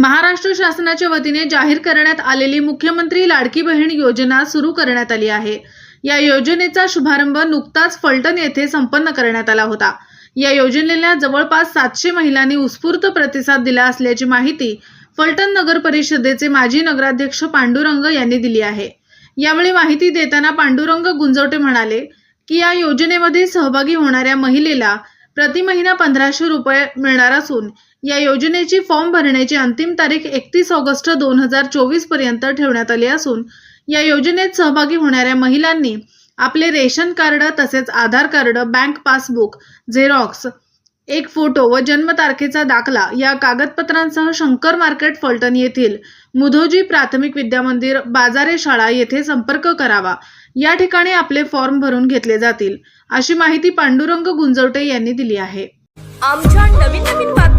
महाराष्ट्र शासनाच्या वतीने जाहीर करण्यात आलेली मुख्यमंत्री लाडकी बहीण योजना सुरू करण्यात आली आहे. या योजनेचा शुभारंभ नुकताच फलटण येथे संपन्न करण्यात आला होता. या योजनेला जवळपास सातशे महिलांनी उत्स्फूर्त प्रतिसाद दिला असल्याची माहिती फलटण नगर परिषदेचे माजी नगराध्यक्ष पांडुरंग यांनी दिली आहे. यावेळी माहिती देताना पांडुरंग गुंजवटे म्हणाले की या योजनेमध्ये सहभागी होणाऱ्या महिलेला प्रति महिना पंधराशे रुपये मिळणार असून या योजनेची फॉर्म भरण्याची अंतिम तारीख एकतीस ऑगस्ट दोन हजार चोवीसपर्यंत ठेवण्यात आली असून या योजनेत सहभागी होणाऱ्या महिलांनी आपले रेशन कार्ड तसेच Aadhaar card bank passbook xerox एक फोटो व जन्मतारखेचा दाखला या कागदपत्रांसह शंकर मार्केट फलटण येथील मुधोजी प्राथमिक विद्यामंदिर बाजारे शाळा येथे संपर्क करावा. या ठिकाणी आपले फॉर्म भरून घेतले जातील अशी माहिती पांडुरंग गुंजवटे यांनी दिली आहे. आमच्या नवीन नवीन बातम्या